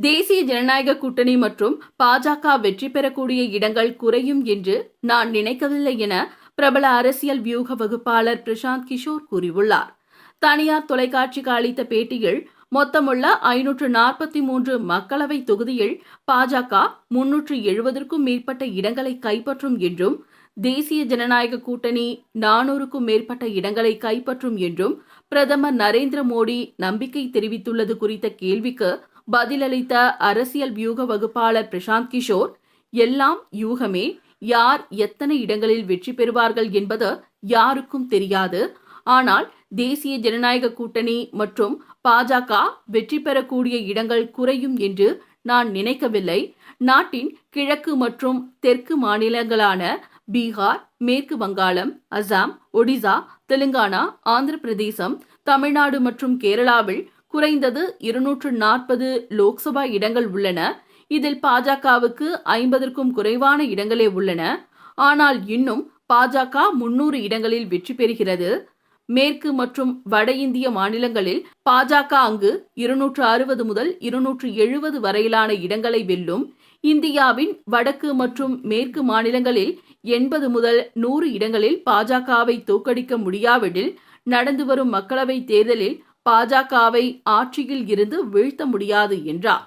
தேசிய ஜனநாயக கூட்டணி மற்றும் பாஜக வெற்றி பெறக்கூடிய இடங்கள் குறையும் என்று நான் நினைக்கவில்லை என பிரபல அரசியல் வியூக வகுப்பாளர் பிரசாந்த் கிஷோர் கூறியுள்ளார். தனியார் தொலைக்காட்சிக்கு அளித்த பேட்டியில் மொத்தமுள்ள ஐநூற்று நாற்பத்தி மூன்று மக்களவை தொகுதியில் பாஜக முன்னூற்று எழுபதற்கும் மேற்பட்ட இடங்களை கைப்பற்றும் என்றும் தேசிய ஜனநாயக கூட்டணி நானூறுக்கும் மேற்பட்ட இடங்களை கைப்பற்றும் என்றும் பிரதமர் நரேந்திர மோடி நம்பிக்கை தெரிவித்துள்ளது குறித்த கேள்விக்கு பதிலளித்த அரசியல் வியூக வகுப்பாளர் பிரசாந்த் கிஷோர் எல்லாம் யூகமே யார் எத்தனை இடங்களில் வெற்றி பெறுவார்கள் என்பது யாருக்கும் தெரியாது. ஆனால் தேசிய ஜனநாயக கூட்டணி மற்றும் பாஜக வெற்றி பெறக்கூடிய இடங்கள் குறையும் என்று நான் நினைக்கவில்லை. நாட்டின் கிழக்கு மற்றும் தெற்கு மாநிலங்களான பீகார் மேற்கு வங்காளம் அசாம் ஒடிசா தெலுங்கானா ஆந்திர பிரதேசம் தமிழ்நாடு மற்றும் கேரளாவில் குறைந்தது இருநூற்று நாற்பது லோக்சபா இடங்கள் உள்ளன. இதில் பாஜகவுக்கு ஐம்பதற்கும் குறைவான இடங்களே உள்ளன. ஆனால் இன்னும் பாஜக முன்னூறு இடங்களில் வெற்றி பெறுகிறது. மேற்கு மற்றும் வட இந்திய மாநிலங்களில் பாஜக அங்கு இருநூற்று அறுபது முதல் இருநூற்று எழுபது வரையிலான இடங்களை வெல்லும். இந்தியாவின் வடக்கு மற்றும் மேற்கு மாநிலங்களில் எண்பது முதல் நூறு இடங்களில் பாஜகவை தோக்கடிக்க முடியாவிடில் நடந்து வரும் மக்களவைத் தேர்தலில் பாஜகவை ஆட்சியில் இருந்து வீழ்த்த முடியாது என்றார்.